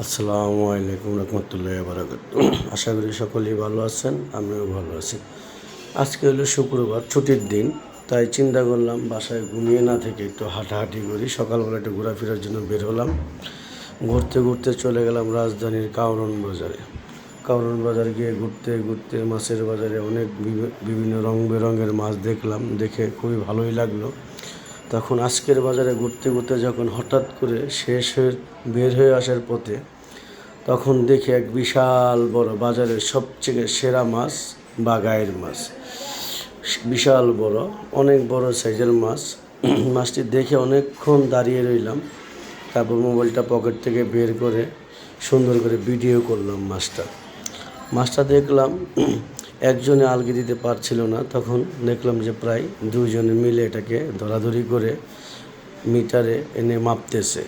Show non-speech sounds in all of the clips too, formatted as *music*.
আসসালামু আলাইকুম রহমতুল্লাহ বারাকাত আশা করি সকলেই ভালো আছেন, আমিও ভালো আছি। আজকে হলো শুক্রবার, ছুটির দিন, তাই চিন্তা করলাম বাসায় ঘুমিয়ে না থেকে একটু হাঁটাহাঁটি করি। সকালবেলা একটু ঘোরাফেরার জন্য বের হলাম। ঘুরতে ঘুরতে চলে গেলাম রাজধানীর কাউরন বাজারে। কাউরন বাজার গিয়ে ঘুরতে ঘুরতে মাছের বাজারে অনেক বিভি- বিভিন্ন রং বেরঙের মাছ দেখলাম, দেখে খুবই ভালোই লাগল। তখন আজকের বাজারে ঘুরতে ঘুরতে যখন হঠাৎ করে শেষ হয়ে বের হয়ে আসার পথে তখন দেখি এক বিশাল বড় বাজারের সবচেয়ে সেরা মাছ বা গায়ের মাছ। বিশাল বড়, অনেক বড় সাইজের মাছ। মাছটি দেখে অনেকক্ষণ দাঁড়িয়ে রইলাম। তারপর মোবাইলটা পকেট থেকে বের করে সুন্দর করে ভিডিও করলাম মাছটা। মাছটা দেখলাম একজনে আলগি দিতে পারছিল না, তখন দেখলাম যে প্রায় দুজনে মিলে এটাকে ধরাধরি করে মিটারে এনে মাপতেছে।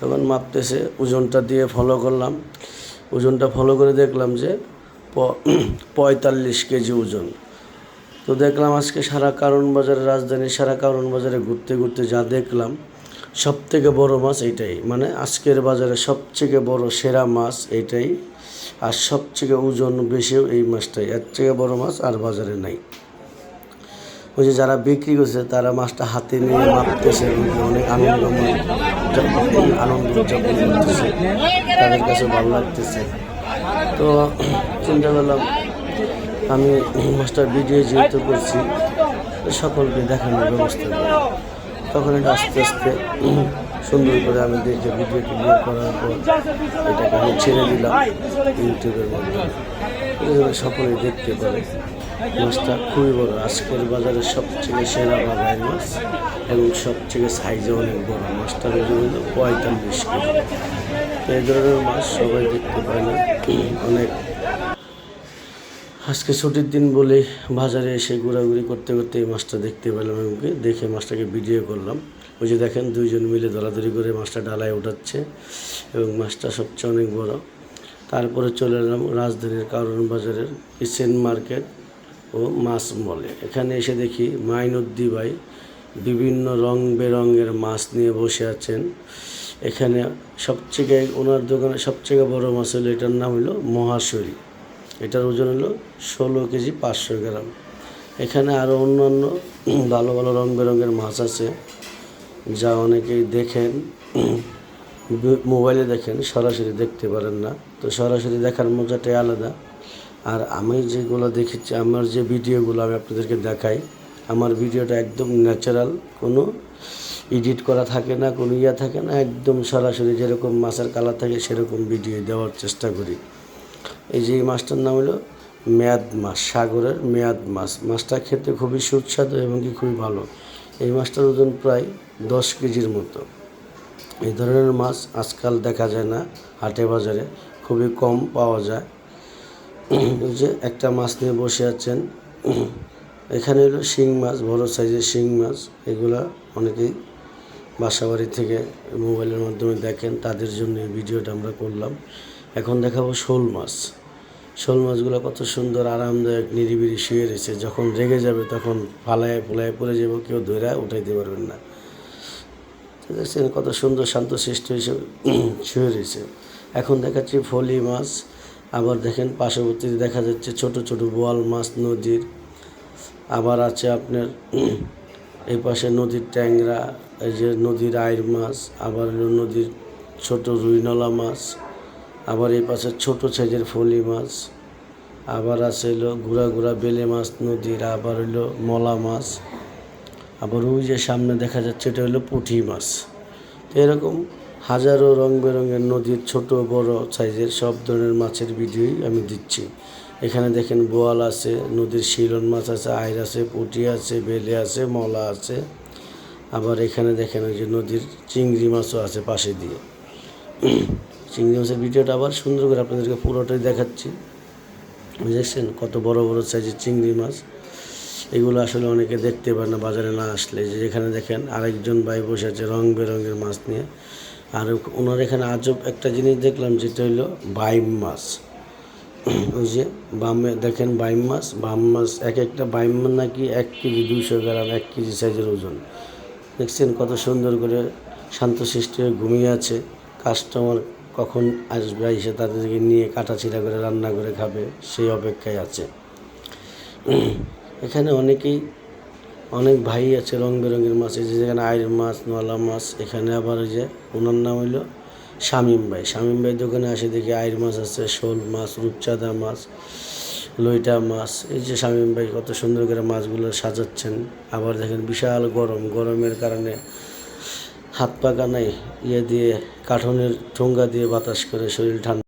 তখন মাপতেছে, ওজনটা দিয়ে ফলো করলাম। ওজনটা ফলো করে দেখলাম যে *clears throat* পঁয়তাল্লিশ কেজি ওজন। তো দেখলাম আজকে সারা কারণ বাজারে রাজধানীর সারা কারণ বাজারে ঘুরতে ঘুরতে যা দেখলাম সব থেকে বড় মাছ এইটাই। মানে আজকের বাজারে সবথেকে বড় সেরা মাছ এইটাই। আর সবথেকে ওজন বেশিও এই মাছটাই। এর থেকে বড় মাছ আর বাজারে নাই। ওই যে যারা বিক্রি করছে, তারা মাছটা হাতে নিয়ে মাপতেছে অনেক আনন্দময় আনন্দ উদযাপন করতেছে তাদের কাছে ভালো লাগতেছে। তো চিন্তা করলাম, আমি মাছটার ভিডিও যেহেতু করছি, সকলকে দেখানোর ব্যবস্থা করি তখন এটা আস্তে আস্তে সুন্দর করে আমি দেখে ভিডিও ক্লিয়ার করার পর এটাকে আমি ছেড়ে দিলাম ইউটিউবের মাধ্যমে। সকলে দেখতে পারে। মাছটা খুবই বড়। আজকের বাজারে সবচেয়ে সেরা বাগায় মাছ এবং সবচেয়ে সাইজে অনেক বড়। মাছটা ওজন হলো পঁয়তাল্লিশ কেজি। এই ধরনের মাছ সবাই দেখতে পায় না। অনেক আজকে ছুটির দিন বলে বাজারে এসে ঘোরাঘুরি করতে করতে এই মাছটা দেখতে পেলাম এবং কি দেখে মাছটাকে ভিডিও করলাম। ওই যে দেখেন দুইজন মিলে ধরাধরি করে মাছটা ডালায় উঠাচ্ছে এবং মাছটা সবচেয়ে অনেক বড়। তারপরে চলে এলাম রাজধানীর কারণ বাজারের কিচেন মার্কেট ও মাছ মলে। এখানে এসে দেখি মাইনুদ্দি ভাই বিভিন্ন রং বেরঙের মাছ নিয়ে বসে আছেন। এখানে সবচেয়ে ওনার দোকানে সবচেয়ে বড় মাছ হলো এটার নাম হলো মহাশরী। এটার ওজন হলো ষোলো কেজি পাঁচশো গ্রাম। এখানে আরও অন্যান্য *clears throat* ভালো ভালো রং বেরঙের মাছ আছে, যা অনেকেই দেখেন, *clears throat* মোবাইলে দেখেন, সরাসরি দেখতে পারেন না। তো সরাসরি দেখার মজাটাই আলাদা। আর আমি যেগুলো দেখেছি, আমার যে ভিডিওগুলো আমি আপনাদেরকে দেখাই, আমার ভিডিওটা একদম ন্যাচারাল, কোনো এডিট করা থাকে না, কোনো ইয়া থাকে না, একদম সরাসরি যেরকম মাছের কালার থাকে সেরকম ভিডিও দেওয়ার চেষ্টা করি। এই যে মাছটার নাম হলো মেয়াদ মাছ, সাগরের মেয়াদ মাছ। মাছটা খেতে খুবই সুস্বাদু এবং কি খুবই ভালো। এই মাছটার ওজন প্রায় দশ কেজির মতো। এই ধরনের মাছ আজকাল দেখা যায় না হাটে বাজারে। খুবই কম পাওয়া যায়। যে একটা মাছ নিয়ে বসে আছেন। এখানে হলো শিং মাছ, বড় সাইজের শিং মাছ। এগুলা অনেকেই বাসাবাড়ি থেকে মোবাইলের মাধ্যমে দেখেন, তাদের জন্য ভিডিওটা আমরা করলাম। এখন দেখাবো শোল মাছ। শোল মাছগুলো কত সুন্দর, আরামদায়ক, নিরিবিলি শুয়ে রয়েছে। যখন রেগে যাবে তখন ফালায় ফুলায় পড়ে যাব, কেউ ধরে উঠাইতে পারবেন না। দেখছেন কত সুন্দর শান্তশিষ্ট হিসেবে শুয়ে রয়েছে। এখন দেখাচ্ছি ফলি মাছ। আবার দেখেন পার্শ্ববর্তীতে দেখা যাচ্ছে ছোট ছোট বোয়াল মাছ নদীর। আবার আছে আপনার এই পাশে নদীর ট্যাংরা এই যে নদীর আইর মাছ, আবার নদীর ছোট রুইনলা মাছ, আবার এই পাশে ছোট সাইজের ফলি মাছ, আবার আছে হলো ঘুরা ঘুরা বেলে মাছ নদীর, আবার হলো মলা মাছ, আবার ওই যে সামনে দেখা যাচ্ছে এটা হলো পুঁটি মাছ। তো এরকম হাজারো রং বেরঙের নদীর ছোট বড় সাইজের সব ধরনের মাছের ভিডিওই আমি দিচ্ছি। এখানে দেখেন বোয়াল আছে, নদীর শিলন মাছ আছে, আইর আছে, পুঁটি আছে, বেলে আছে, মলা আছে। আবার এখানে দেখেন ওই যে নদীর চিংড়ি মাছও আছে পাশে দিয়ে। চিংড়ি মাছের ভিডিওটা আবার সুন্দর করে আপনাদেরকে পুরোটাই দেখাচ্ছি। দেখছেন কত বড় বড় সাইজের চিংড়ি মাছ। এগুলো আসলে অনেকে দেখতে পারে না, বাজারে না আসলে। যে যেখানে দেখেন আরেকজন ভাই বসে আছে রং বেরঙের মাছ নিয়ে। আর ওনার এখানে আজব একটা জিনিস দেখলাম, যেটা হলো বাইম মাছ। ওই যে বামে দেখেন বাইম মাছ। বাম মাছ এক একটা বাইম নাকি এক কেজি দুইশো গ্রাম, এক কেজি সাইজের ওজন। দেখছেন কত সুন্দর করে শান্তশিষ্ট হয়ে ঘুমিয়ে আছে। কাস্টমার কখন আসবে এসে তাদেরকে নিয়ে কাটাছিড়া করে রান্না করে খাবে, সেই অপেক্ষায় আছে। এখানে অনেকেই, অনেক ভাই আছে রং বেরঙের মাছ, এই যেখানে আইর মাছ নলা মাছ, এখানে আবার ওই যে ওনার নাম হইল শামিম ভাই। শামিম ভাই দোকানে আসে দেখি আয়ের মাছ আছে, শোল মাছ, রূপচাঁদা মাছ লইটা মাছ, এই যে শামীম ভাই কত সুন্দর করে মাছগুলো সাজাচ্ছেন। আবার দেখেন বিশাল গরম, গরমের কারণে হাত পাকা নাই ইয়ে দিয়ে, কাঠনের ঠোঙ্গা দিয়ে বাতাস করে শরীর ঠান্ডা